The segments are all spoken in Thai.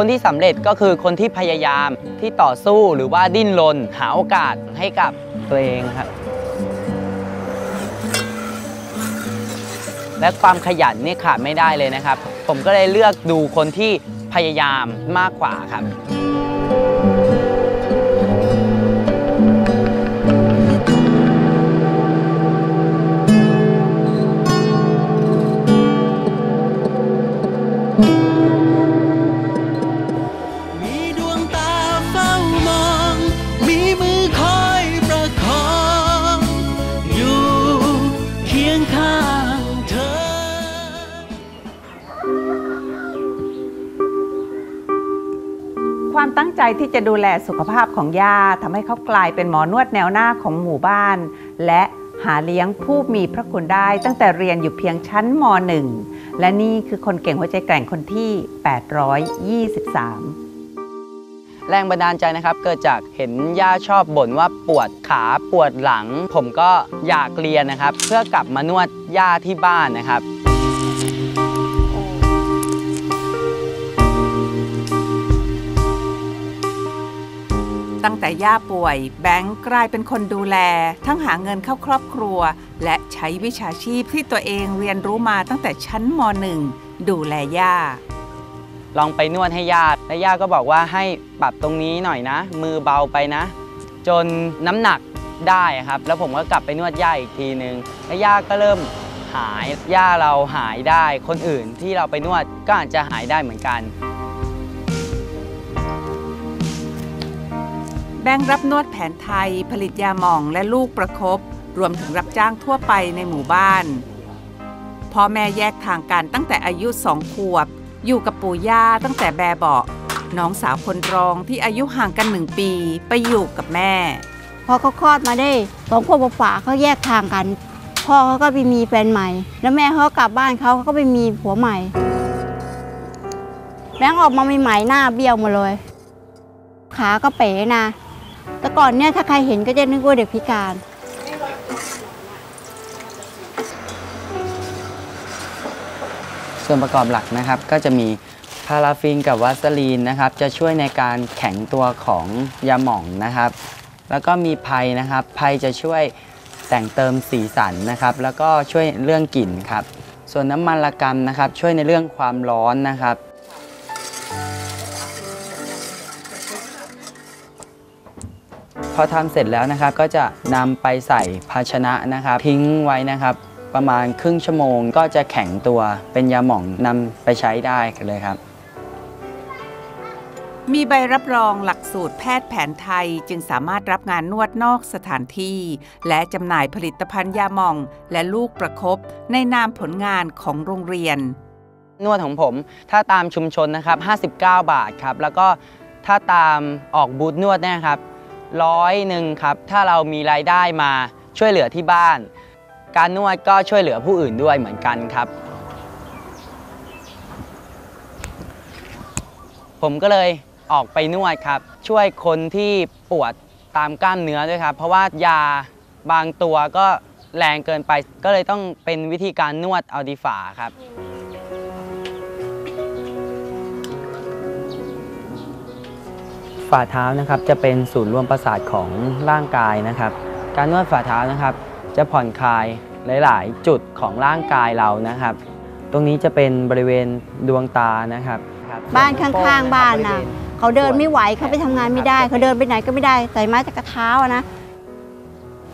คนที่สำเร็จก็คือคนที่พยายามที่ต่อสู้หรือว่าดิ้นรนหาโอกาสให้กับตัวเองครับและความขยันนี่ขาดไม่ได้เลยนะครับ ผมก็เลยเลือกดูคนที่พยายามมากกว่าครับ ตั้งใจที่จะดูแลสุขภาพของย่าทำให้เขากลายเป็นหมอนวดแนวหน้าของหมู่บ้าน และหาเลี้ยงผู้มีพระคุณได้ ตั้งแต่เรียนอยู่เพียงชั้นม .1 และนี่คือคนเก่งหัวใจแกร่งคนที่ 823แรงบันดาลใจนะครับเกิดจากเห็นย่าชอบบ่นว่าปวดขาปวดหลัง ผมก็อยากเรียนนะครับ เพื่อกลับมานวดย่าที่บ้านนะครับ ตั้งแต่ย่าป่วย แบงค์กลายเป็นคนดูแล ทั้งหาเงินเข้าครอบครัว และใช้วิชาชีพที่ตัวเองเรียนรู้มาตั้งแต่ชั้นม .1 ดูแลย่า ลองไปนวดให้ย่าและย่าก็บอกว่าให้ปรับตรงนี้หน่อยนะ มือเบาไปนะ จนน้ำหนักได้ครับ แล้วผมก็กลับไปนวดย่าอีกทีนึงแล้วย่าก็เริ่มหายย่าเราหายได้ คนอื่นที่เราไปนวดก็อาจจะหายได้เหมือนกัน บงค์รับนวดแผนไทย ผลิตยาหม่องและลูกประคบรวมถึงรับจ้างทั่วไปในหมู่บ้านพ่อแม่แยกทางกันตั้งแต่อายุสองขวบ อยู่กับปู่ย่าตั้งแต่แบเบาะน้องสาวคนรองที่อายุห่างกันหนึ่งปีไปอยู่กับแม่ พอเขาคลอดมาได้สองขวบฝาเขาแยกทางกัน พ่อเขาก็ไปมีแฟนใหม่ แล้วแม่เขากลับบ้านเขาเขาก็ไปมีผัวใหม่ แบงออกมาใหม่ๆหน้าเบี้ยวหมาเลย ขาก็เป๋นะ แต่ก่อนเนี่ยถ้าใครเห็นก็จะนึกว่าเด็กพิการ ส่วนประกอบหลักนะครับก็จะมีพาราฟินกับวัสลีนนะครับ จะช่วยในการแข็งตัวของยาหม่องนะครับ แล้วก็มีไพรนะครับไพรจะช่วยแต่งเติมสีสันนะครับ แล้วก็ช่วยเรื่องกลิ่นครับ ส่วนน้ำมันละกำนะครับ ช่วยในเรื่องความร้อนนะครับ อทำเสร็จแล้วนะครับก็จะนำไปใส่ภาชนะนะครับทิ้งไว้นะครับ ประมาณครึ่งชั่วโมงก็จะแข็งตัวเป็นยาหม่องนำไปใช้ได้เลยครับ มีใบรับรองหลักสูตรแพทย์แผนไทยจึงสามารถรับงานนวดนอกสถานที่ และจำหน่ายผลิตภัณฑ์ยาหม่อง และลูกประคบในนามผลงานของโรงเรียน นวดของผมถ้าตามชุมชนนะครับ 59 บาทครับแล้วก็ถ้าตามออกบูธนวดเนี่ยครับ ร้อยหนึ่งครับ ถ้าเรามีรายได้มาช่วยเหลือที่บ้าน การนวดก็ช่วยเหลือผู้อื่นด้วยเหมือนกันครับ ผมก็เลยออกไปนวดครับ ช่วยคนที่ปวดตามกล้ามเนื้อด้วยครับ เพราะว่ายาบางตัวก็แรงเกินไป ก็เลยต้องเป็นวิธีการนวดเอาดีฝ่าครับ ฝ่าเท้านะครับจะเป็นศูนย์รวมประสาทของร่างกายนะครับ การนวดฝ่าเท้านะครับ จะผ่อนคลายหลาย ๆ จุดของร่างกายเรานะครับ ตรงนี้จะเป็นบริเวณดวงตานะครับครับบ้านข้างๆ บ้านนะบริวณเขาเดินไม่ไหวเขาไปทำงานไม่ได้เขาเดินไปไหนก็ไม่ได้ใส่ไม้ตะกระเท้าอะนะ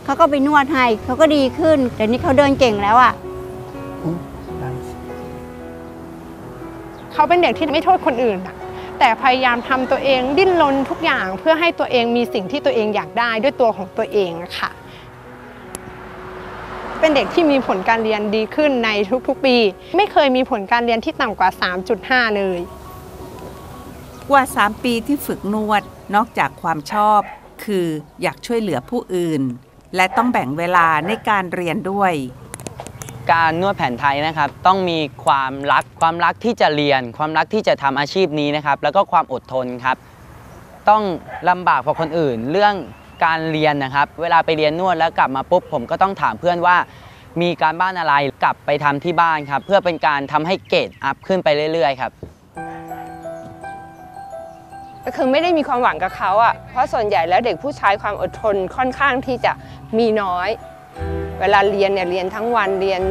เขาก็ไปนวดให้เขาก็ดีขึ้นเดี๋ยวนี้เขาเดินเก่งแล้วอะเขาเป็นเด็กที่ไม่โทษคนอื่นอะ แต่พยายามทำตัวเองดิ้นรนทุกอย่างเพื่อให้ตัวเองมีสิ่งที่ตัวเองอยากได้ด้วยตัวของตัวเองค่ะ เป็นเด็กที่มีผลการเรียนดีขึ้นในทุกๆปี ไม่เคยมีผลการเรียนที่ต่ำกว่า 3.5 เลยกว่า 3 ปีที่ฝึกนวดนอกจากความชอบ คืออยากช่วยเหลือผู้อื่น และต้องแบ่งเวลาในการเรียนด้วย การนวดแผนไทยนะครับ ต้องมีความรักความรักที่จะเรียน ความรักที่จะทำอาชีพนี้นะครับ แล้วก็ความอดทนครับ ต้องลำบากกว่าคนอื่น เรื่องการเรียนนะครับ เวลาไปเรียนนวดแล้วกลับมาปุ๊บผมก็ต้องถามเพื่อนว่า มีการบ้านอะไรกลับไปทำที่บ้านครับ เพื่อเป็นการทำให้เกรดอัพขึ้นไปเรื่อยๆครับก็คือไม่ได้มีความหวังกับเขาอะ่ะเพราะส่วนใหญ่แล้วเด็กผู้ชายความอดทนค่อนข้างที่จะมีน้อย เวลาเรียนเนี่ยเรียนทั้งวันเรียน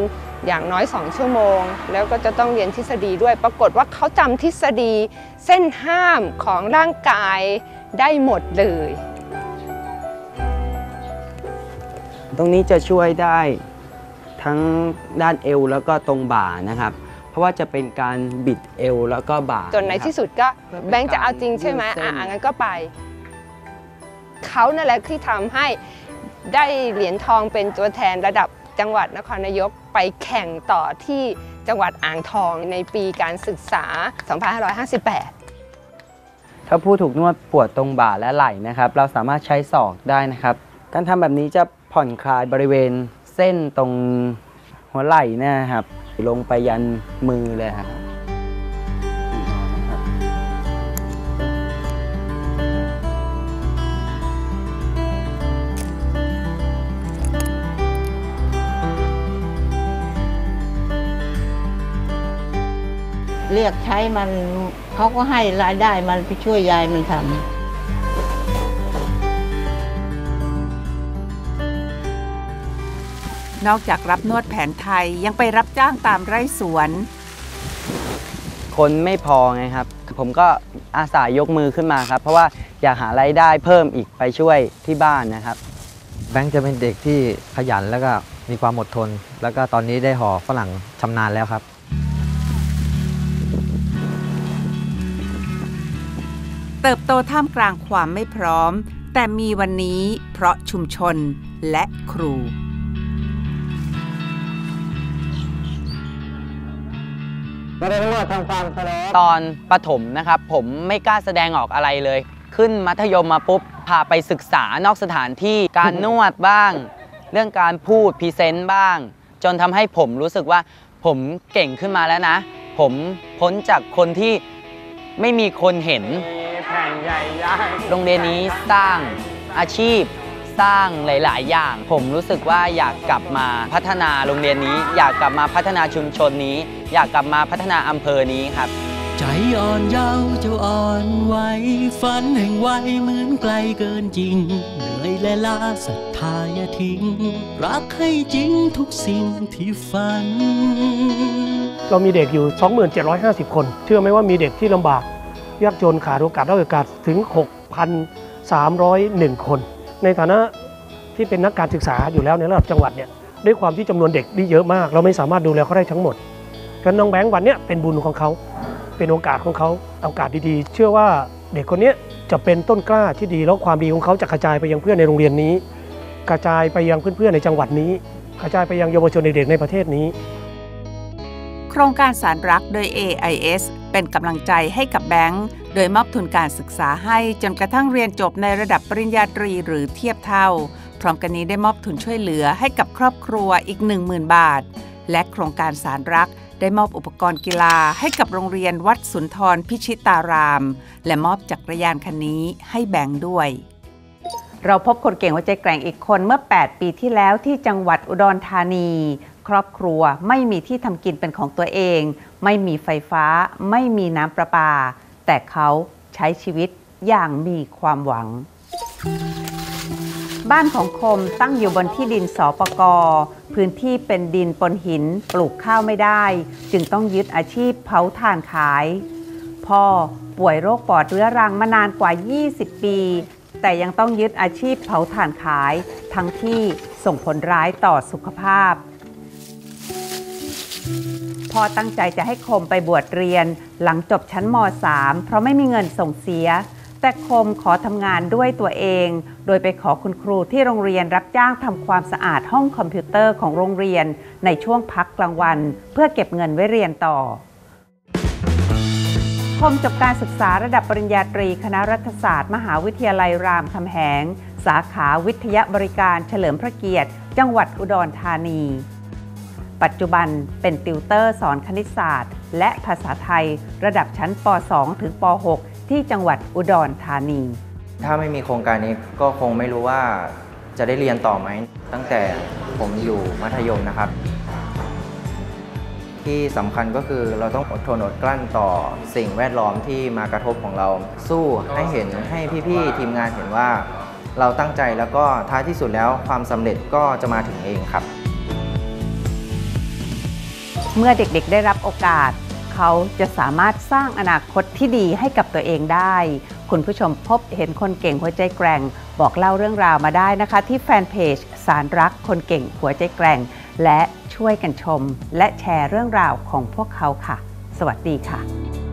อย่างน้อย 2 ชั่วโมง แล้วก็จะต้องเรียนทฤษฎีด้วยปรากฏว่าเขาจำทฤษฎีเส้นห้ามของร่างกายได้หมดเลย ตรงนี้จะช่วยได้ทั้งด้านเอวแล้วก็ตรงบ่านะครับ เพราะว่าจะเป็นการบิดเอวแล้วก็บ่าจนในนะครับที่สุดก็เพื่อเป็นแบงค์จะเอาจริงใช่ไหมการยืดเส้อะนอะงั้นก็ไป เขานั่นแหละที่ทำให้ ได้เหรียญทองเป็นตัวแทนระดับจังหวัดนครนายกไปแข่งต่อที่จังหวัดอ่างทองในปีการศึกษา 2558 ถ้าผู้ถูกนวดปวดตรงบ่าและไหล่นะครับ เราสามารถใช้ศอกได้นะครับ การทำแบบนี้จะผ่อนคลายบริเวณเส้นตรงหัวไหล่นะครับลงไปยันมือเลยครับ เรียกใช้มันเขาก็ให้รายได้มันไปช่วยยายมันทำนอกจากรับนวดแผนไทยยังไปรับจ้างตามไร่สวน คนไม่พอไงครับ ผมก็อาสายกมือขึ้นมาครับ เพราะว่าอยากหารายได้เพิ่มอีกไปช่วยที่บ้านนะครับ แบงค์จะเป็นเด็กที่ขยันแล้วก็มีความอดทน แล้วก็ตอนนี้ได้ห่อฝรั่งชำนาญแล้วครับ เติบโตท่ามกลางความไม่พร้อม แต่มีวันนี้เพราะชุมชนและครู ตอนประถมนะครับ ผมไม่กล้าแสดงออกอะไรเลย ขึ้นมัธยมมาปุ๊บพาไปศึกษานอกสถานที่การนวดบ้าง เรื่องการพูดพรีเซนต์บ้าง จนทำให้ผมรู้สึกว่าผมเก่งขึ้นมาแล้วนะ ผมพ้นจากคนที่ไม่มีคนเห็น โรงเรียนนี้สร้างอาชีพสร้างหลาย ๆ อย่าง ผมรู้สึกว่าอยากกลับมาพัฒนาโรงเรียนนี้ อยากกลับมาพัฒนาชุมชนนี้ อยากกลับมาพัฒนาอำเภอนี้ครับ ใจอ่อนเยาว์เจ้าอ่อนไหวฝันแห่งวัยเหมือนไกลเกินจริง เหนื่อยและล้าศรัทธาอย่าทิ้ง รักให้จริงทุกสิ่งที่ฝัน เรามีเด็กอยู่ 2750 คน เชื่อไหมว่ามีเด็กที่ลำบาก ยากจนขาดโอกาสด้อยโอกาสถึง 6,301 คน ในฐานะที่เป็นนักการศึกษาอยู่แล้วในระดับจังหวัดเนี่ยด้วยความที่จำนวนเด็กนี่เยอะมาก เราไม่สามารถดูแลเขาได้ทั้งหมดฉะนั้นน้องแบงค์วันนี้เป็นบุญของเขา เป็นโอกาสของเขาโอกาสดีๆ เชื่อว่าเด็กคนนี้จะเป็นต้นกล้าที่ดีแล้วความดีของเขาจะกระจายไปยังเพื่อนในโรงเรียนนี้ กระจายไปยังเพื่อนๆในจังหวัดนี้ กระจายไปยังเยาวชนเด็กๆในประเทศนี้ โครงการสารรักโดย AIS เป็นกำลังใจให้กับแบงค์โดยมอบทุนการศึกษาให้จนกระทั่งเรียนจบในระดับปริญญาตรีหรือเทียบเท่า พร้อมกันนี้ได้มอบทุนช่วยเหลือให้กับครอบครัวอีก 10,000 บาท และโครงการสารรักได้มอบอุปกรณ์กีฬาให้กับโรงเรียนวัดสุนทรพิชิตาราม และมอบจักรยานคันนี้ให้แบงค์ด้วย เราพบคนเก่งหัวใจแกร่งอีกคนเมื่อ 8 ปีที่แล้วที่จังหวัดอุดรธานี ครอบครัว ไม่มีที่ทำกินเป็นของตัวเอง ไม่มีไฟฟ้า ไม่มีน้ำประปา แต่เขาใช้ชีวิตอย่างมีความหวัง บ้านของคมตั้งอยู่บนที่ดินสปกพื้นที่เป็นดินปนหินปลูกข้าวไม่ได้ จึงต้องยึดอาชีพเผาถ่านขาย พ่อป่วยโรคปอดเรื้อรังมานานกว่า 20 ปี แต่ยังต้องยึดอาชีพเผาถ่านขาย ทั้งที่ส่งผลร้ายต่อสุขภาพ พ่อตั้งใจจะให้คมไปบวชเรียน หลังจบชั้นม .3 เพราะไม่มีเงินส่งเสีย แต่คมขอทำงานด้วยตัวเอง โดยไปขอคุณครูที่โรงเรียนรับจ้างทำความสะอาดห้องคอมพิวเตอร์ของโรงเรียนในช่วงพักกลางวัน เพื่อเก็บเงินไว้เรียนต่อคมจบการศึกษาระดับปริญญาตรีคณะรัฐศาสตร์ มหาวิทยาลัยรามคำแหง สาขาวิทยาบริการเฉลิมพระเกียรติ จังหวัดอุดรธานี ปัจจุบันเป็นติวเตอร์สอนคณิตศาสตร์ และภาษาไทย ระดับชั้นป .2 ถึงป .6 ที่จังหวัดอุดรธานี ถ้าไม่มีโครงการนี้ก็คงไม่รู้ว่าจะได้เรียนต่อไหม ตั้งแต่ผมอยู่มัธยมนะครับ ที่สำคัญก็คือเราต้องอดทนอดกลั้นต่อสิ่งแวดล้อมที่มากระทบของเรา สู้ให้เห็นให้พี่ๆทีมงานเห็นว่า เราตั้งใจแล้วก็ท้ายที่สุดแล้วความสำเร็จก็จะมาถึงเองครับ เมื่อเด็กๆได้รับโอกาส เขาจะสามารถสร้างอนาคตที่ดีให้กับตัวเองได้ คุณผู้ชมพบเห็นคนเก่งหัวใจแกร่ง บอกเล่าเรื่องราวมาได้นะคะ ที่แฟนเพจสารรักคนเก่งหัวใจแกร่ง และช่วยกันชม และแชร์เรื่องราวของพวกเขาค่ะ สวัสดีค่ะ